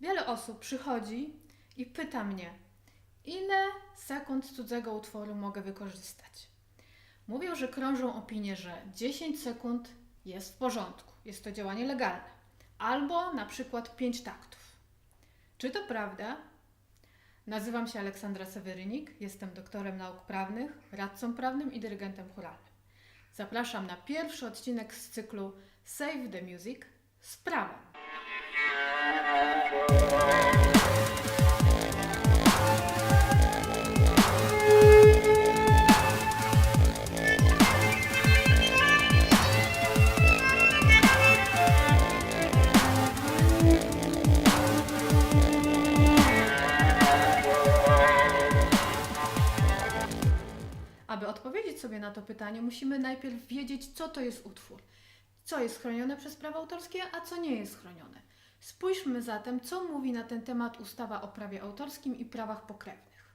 Wiele osób przychodzi i pyta mnie, ile sekund cudzego utworu mogę wykorzystać. Mówią, że krążą opinie, że 10 sekund jest w porządku, jest to działanie legalne, albo na przykład 5 taktów. Czy to prawda? Nazywam się Aleksandra Sewerynik, jestem doktorem nauk prawnych, radcą prawnym i dyrygentem chóralnym. Zapraszam na pierwszy odcinek z cyklu Save the Music z prawem. Aby odpowiedzieć sobie na to pytanie, musimy najpierw wiedzieć, co to jest utwór, co jest chronione przez prawa autorskie, a co nie jest chronione. Spójrzmy zatem, co mówi na ten temat ustawa o prawie autorskim i prawach pokrewnych.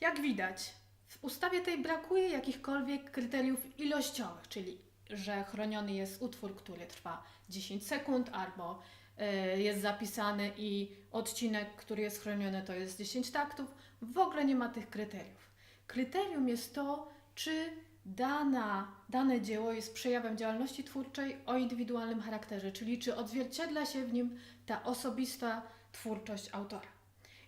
Jak widać, w ustawie tej brakuje jakichkolwiek kryteriów ilościowych, czyli że chroniony jest utwór, który trwa 10 sekund, albo y, jest zapisany i odcinek, który jest chroniony, to jest 10 taktów. W ogóle nie ma tych kryteriów. Kryterium jest to, czy dana, dane dzieło jest przejawem działalności twórczej o indywidualnym charakterze, czyli czy odzwierciedla się w nim ta osobista twórczość autora.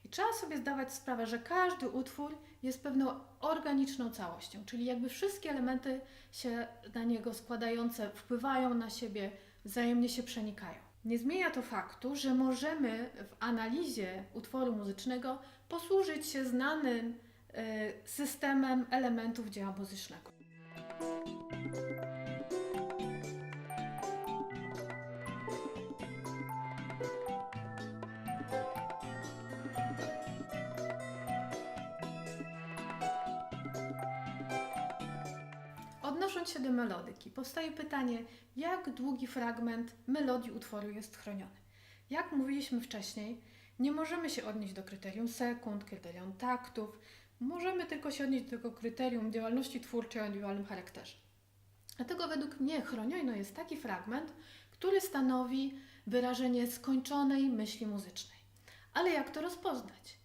I trzeba sobie zdawać sprawę, że każdy utwór jest pewną organiczną całością, czyli jakby wszystkie elementy się na niego składające wpływają na siebie, wzajemnie się przenikają. Nie zmienia to faktu, że możemy w analizie utworu muzycznego posłużyć się znanym e, systemem elementów dzieła muzycznego. Odnosząc się do melodyki, powstaje pytanie, jak długi fragment melodii utworu jest chroniony. Jak mówiliśmy wcześniej, nie możemy się odnieść do kryterium sekund, kryterium taktów, możemy tylko się odnieść do tego kryterium działalności twórczej o indywidualnym charakterze. Dlatego według mnie chroniony jest taki fragment, który stanowi wyrażenie skończonej myśli muzycznej. Ale jak to rozpoznać?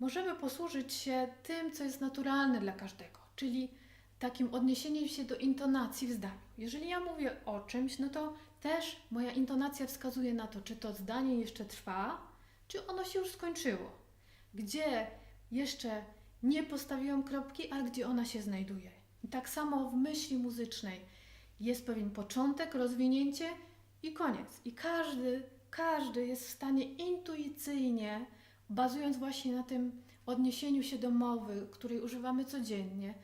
Możemy posłużyć się tym, co jest naturalne dla każdego, czyli takim odniesieniem się do intonacji w zdaniu. Jeżeli ja mówię o czymś, no to też moja intonacja wskazuje na to, czy to zdanie jeszcze trwa, czy ono się już skończyło. Gdzie jeszcze nie postawiłam kropki, a gdzie ona się znajduje. I tak samo w myśli muzycznej jest pewien początek, rozwinięcie i koniec. I każdy, każdy jest w stanie intuicyjnie, bazując właśnie na tym odniesieniu się do mowy, której używamy codziennie,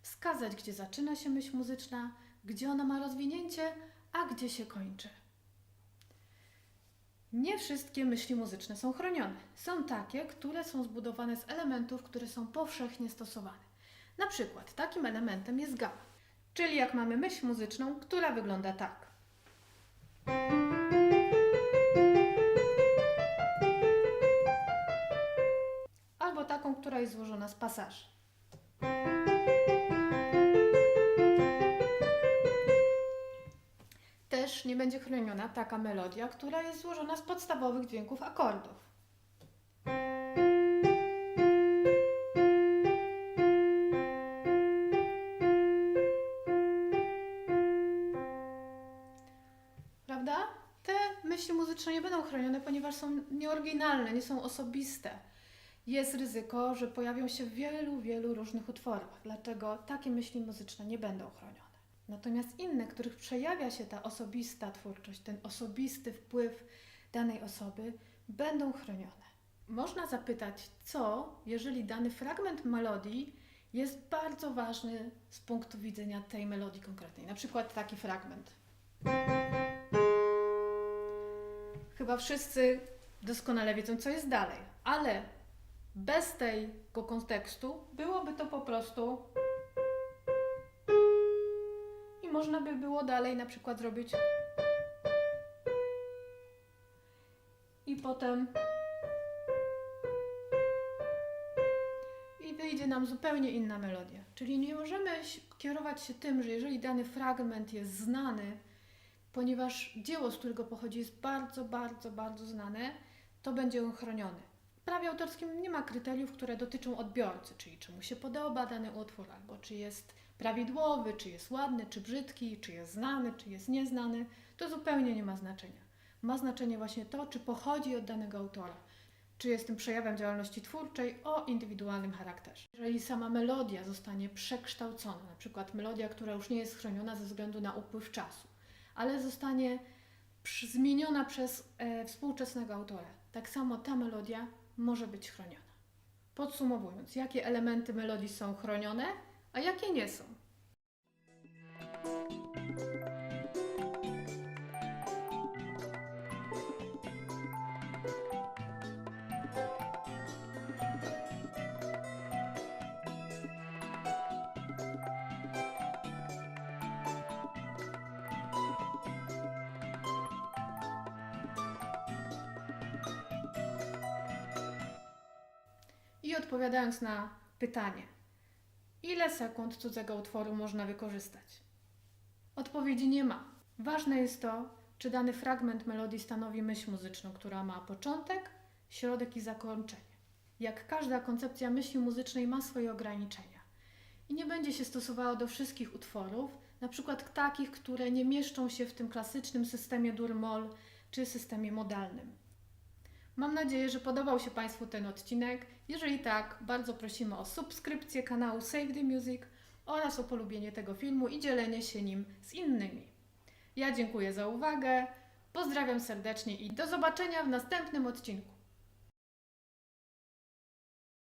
wskazać, gdzie zaczyna się myśl muzyczna, gdzie ona ma rozwinięcie, a gdzie się kończy. Nie wszystkie myśli muzyczne są chronione. Są takie, które są zbudowane z elementów, które są powszechnie stosowane. Na przykład takim elementem jest gama, czyli jak mamy myśl muzyczną, która wygląda tak. Albo taką, która jest złożona z pasaży. Też nie będzie chroniona taka melodia, która jest złożona z podstawowych dźwięków akordów. Prawda? Te myśli muzyczne nie będą chronione, ponieważ są nieoryginalne, nie są osobiste. Jest ryzyko, że pojawią się w wielu, wielu różnych utworach, dlatego takie myśli muzyczne nie będą chronione. Natomiast inne, których przejawia się ta osobista twórczość, ten osobisty wpływ danej osoby, będą chronione. Można zapytać, co, jeżeli dany fragment melodii jest bardzo ważny z punktu widzenia tej melodii konkretnej. Na przykład taki fragment. Chyba wszyscy doskonale wiedzą, co jest dalej, ale bez tego kontekstu byłoby to po prostu. I można by było dalej na przykład zrobić. potem i wyjdzie nam zupełnie inna melodia. Czyli nie możemy kierować się tym, że jeżeli dany fragment jest znany, ponieważ dzieło, z którego pochodzi, jest bardzo, bardzo, bardzo znane, to będzie on chroniony. W prawie autorskim nie ma kryteriów, które dotyczą odbiorcy, czyli czy mu się podoba dany utwór, albo czy jest prawidłowy, czy jest ładny, czy brzydki, czy jest znany, czy jest nieznany. To zupełnie nie ma znaczenia. Ma znaczenie właśnie to, czy pochodzi od danego autora, czy jest tym przejawem działalności twórczej o indywidualnym charakterze. Jeżeli sama melodia zostanie przekształcona, na przykład melodia, która już nie jest chroniona ze względu na upływ czasu, ale zostanie zmieniona przez e, współczesnego autora, tak samo ta melodia może być chroniona. Podsumowując, jakie elementy melodii są chronione, a jakie nie są? I odpowiadając na pytanie, ile sekund cudzego utworu można wykorzystać? Odpowiedzi nie ma. Ważne jest to, czy dany fragment melodii stanowi myśl muzyczną, która ma początek, środek i zakończenie. Jak każda koncepcja myśli muzycznej ma swoje ograniczenia i nie będzie się stosowała do wszystkich utworów, na przykład takich, które nie mieszczą się w tym klasycznym systemie dur-moll czy systemie modalnym. Mam nadzieję, że podobał się Państwu ten odcinek. Jeżeli tak, bardzo prosimy o subskrypcję kanału Save the Music oraz o polubienie tego filmu i dzielenie się nim z innymi. Ja dziękuję za uwagę, pozdrawiam serdecznie i do zobaczenia w następnym odcinku.